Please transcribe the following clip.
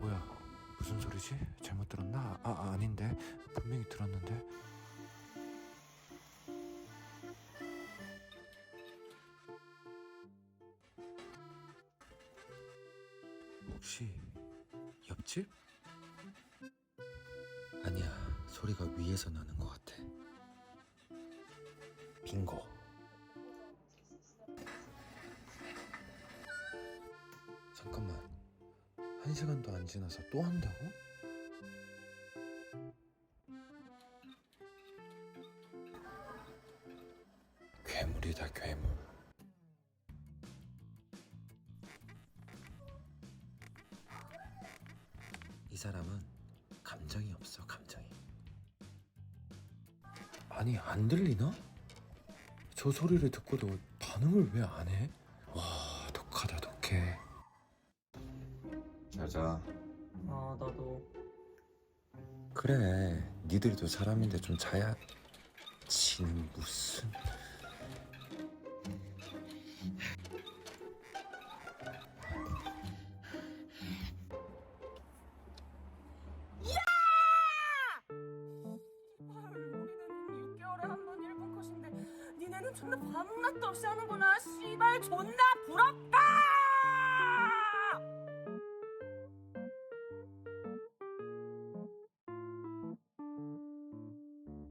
뭐야 무슨 소리지? 잘못 들었나? 아, 아 아닌데 분명히 들었는데 혹시 옆집? 아니야 소리가 위에서 나는 것 같아 빙고 한 시간도 안 지나서 또 한다고? 괴물이다 괴물 이 사람은 감정이 없어 감정이 아니 안 들리나? 저 소리를 듣고도 반응을 왜 안 해? 와 자자. 아 나도. 그래 니들도 사람인데 좀 자야. 지는 무슨. 우리는 6개월에 한번 1분 컷인데 니네는 존나 밤낮도 없이 하는구나. 씨발 존나 부럽다